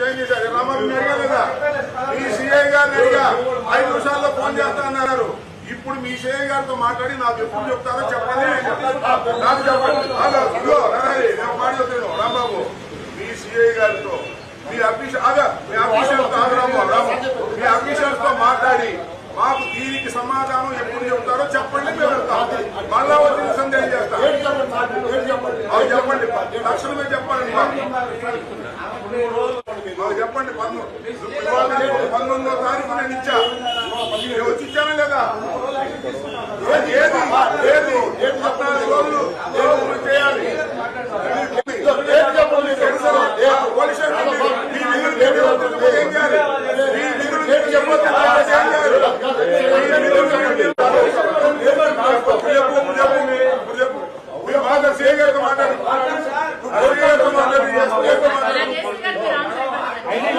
Change చేశారు? రామారావు అడిగా లేదా మీ సిఐ గారిని అడిగా. ఐదు నిమిషాల్లో ఫోన్ చేస్తా అన్నారు. ఇప్పుడు మీ సిఐ గారితో మాట్లాడి నాకు ఎప్పుడు చెప్తారో చెప్పండి. నాకు చెప్పండి. నేను మాట చెప్తాను. రాంబాబు మీ సిఐ గారితో మీ అఫీషియల్ ఆగా మీ అఫీషియల్ ఆగు రాము రాము మీ అఫీషియల్తో మాట్లాడి. మాకు దీనికి సమాధానం ఎప్పుడు చెప్తారో చెప్పండి మేము వెళ్తాం మళ్ళా వచ్చి సందేహం చేస్తాం. చెప్పండి తక్షణమే చెప్పండి? మాకు. మాకు. చెప్పండి పన్ను పంతొమ్మిదో తారీఖు నేను ఇచ్చా. నేను వచ్చి ఇచ్చానా లేదా? ఏది ఏది ఏది పద్నాలుగు రోజులు చేయాలి? పోలీస్